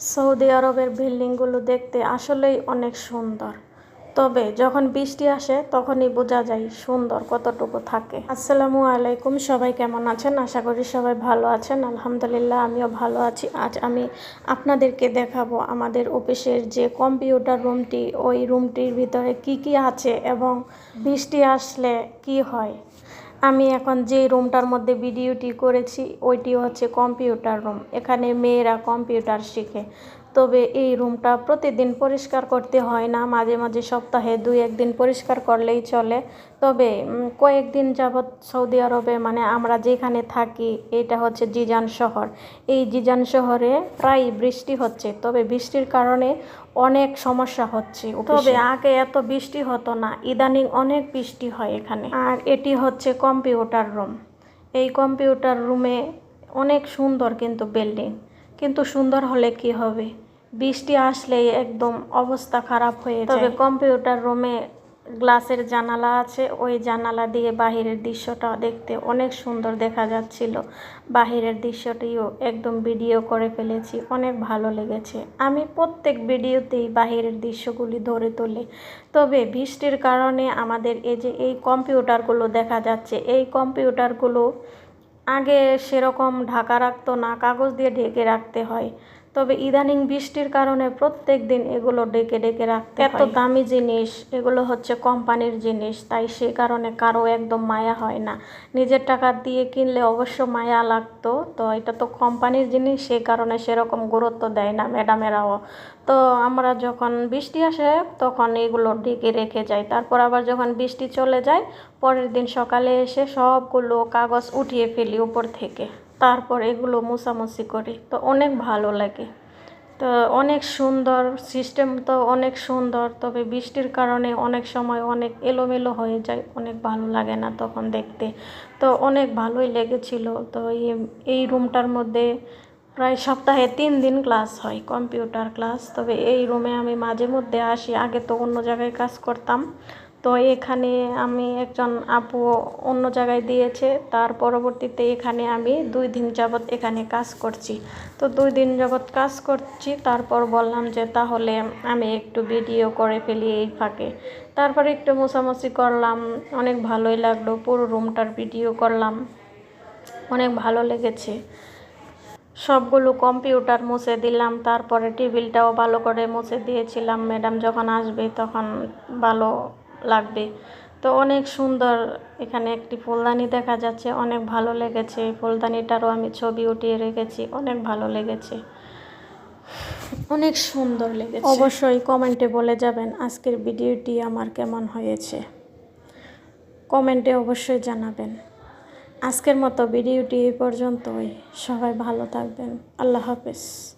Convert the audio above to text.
Saudi আরবের বিল্ডিংগুলো দেখতে আসলেই অনেক সুন্দর। তবে যখন বৃষ্টি আসে, তখনই বোঝা যায় সুন্দর কতটুকু থাকে। আসসালামু আলাইকুম, সবাই কেমন আছেন? আশা করি সবাই ভালো আছেন। আলহামদুলিল্লাহ, আমিও ভালো আছি। আজ আমি আপনাদেরকে দেখাবো আমাদের অফিসের যে কম্পিউটার রুমটি। ওই রুমটির ভিতরে কি কি আছে এবং বৃষ্টি আসলে কি হয়? আমি এখন যে রুমটার মধ্যে ভিডিওটি করেছি, ওইটি হচ্ছে কম্পিউটার রুম। এখানে মেয়েরা কম্পিউটার শিখে। তবে এই রুমটা প্রতিদিন পরিষ্কার করতে হয় না। মাঝে মাঝে সপ্তাহে দুই একদিন পরিষ্কার করলেই চলে। তবে কয়েকদিন যাবৎ সৌদি আরবে মানে আমরা যেখানে থাকি এটা হচ্ছে জিজান শহর। এই জিজান শহরে প্রায় বৃষ্টি হচ্ছে। তবে বৃষ্টির কারণে অনেক সমস্যা হচ্ছে তবে আগে এত বৃষ্টি হতো না ইদানিং অনেক বৃষ্টি হয় এখানে। আর এটি হচ্ছে কম্পিউটার রুম। এই কম্পিউটার রুমে অনেক সুন্দর কিন্তু বিল্ডিং। কিন্তু সুন্দর হলে কি হবে? বৃষ্টি আসলেই একদম অবস্থা খারাপ হয়ে তবে কম্পিউটার রুমে গ্লাসের জানালা আছে। ওই জানালা দিয়ে বাহিরের দৃশ্যটা দেখতে অনেক সুন্দর দেখা যাচ্ছিল। বাহিরের দৃশ্যটিও একদম ভিডিও করে ফেলেছি। অনেক ভালো লেগেছে। আমি প্রত্যেক ভিডিওতেই বাহিরের দৃশ্যগুলি ধরে তুলি। তবে বৃষ্টির কারণে আমাদের এই যে এই কম্পিউটারগুলো দেখা যাচ্ছে, এই কম্পিউটারগুলো আগে সেরকম ঢাকা রাখতো না, কাগজ দিয়ে ঢেকে রাখতে হয়। তবে ইদানিং বৃষ্টির কারণে প্রত্যেক দিন এগুলো ডেকে ডেকে রাখতে এত দামি জিনিস এগুলো হচ্ছে কোম্পানির জিনিস তাই সে কারণে কারও একদম মায়া হয় না। নিজের টাকা দিয়ে কিনলে অবশ্য মায়া লাগতো তো এটা তো কোম্পানির জিনিস সে কারণে সেরকম গুরুত্ব দেয় না ম্যাডামেরাও। তো আমরা যখন বৃষ্টি আসে তখন এগুলো ডেকে রেখে যাই। তারপর আবার যখন বৃষ্টি চলে যায় পরের দিন সকালে এসে সবগুলো কাগজ উঠিয়ে ফেলি উপর থেকে। তারপর এগুলো মোছামুছি করি। তো অনেক ভালো লাগে। তো অনেক সুন্দর সিস্টেম তো অনেক সুন্দর। তবে বৃষ্টির কারণে অনেক সময় অনেক এলোমেলো হয়ে যায়। অনেক ভালো লাগে না তখন দেখতে। তো অনেক ভালোই লেগেছিল। তো এই রুমটার মধ্যে প্রায় সপ্তাহে তিন দিন ক্লাস হয়, কম্পিউটার ক্লাস। তবে এই রুমে আমি মাঝে মধ্যে আসি। আগে তো অন্য জায়গায় কাজ করতাম। তো এখানে আমি একজন আপু অন্য জায়গায় দিয়েছে। তার পরবর্তীতে এখানে আমি দুই দিন যাবৎ এখানে কাজ করছি। তো দুই দিন যাবৎ কাজ করছি, তারপর বললাম যে তাহলে আমি একটু ভিডিও করে ফেলি এই ফাঁকে। তারপরে একটু মোছামুছি করলাম, অনেক ভালোই লাগল, পুরো রুমটার ভিডিও করলাম, অনেক ভালো লেগেছে। সবগুলো কম্পিউটার মুছে দিলাম, তারপরে টেবিলটাও ভালো করে মুছে দিয়েছিলাম। ম্যাডাম যখন আসবে তখন ভালো লাগবে। তো অনেক সুন্দর এখানে একটি ফুলদানি দেখা যাচ্ছে অনেক ভালো লেগেছে। ফুলদানিটারও আমি ছবি উঠিয়ে রেখেছি অনেক ভালো লেগেছে। অনেক সুন্দর লেগেছে। অবশ্যই কমেন্টে বলে যাবেন আজকের ভিডিওটি আমার কেমন হয়েছে। কমেন্টে অবশ্যই জানাবেন। আজকের মতো ভিডিওটি এই পর্যন্তই। সবাই ভালো থাকবেন। আল্লাহ হাফেজ।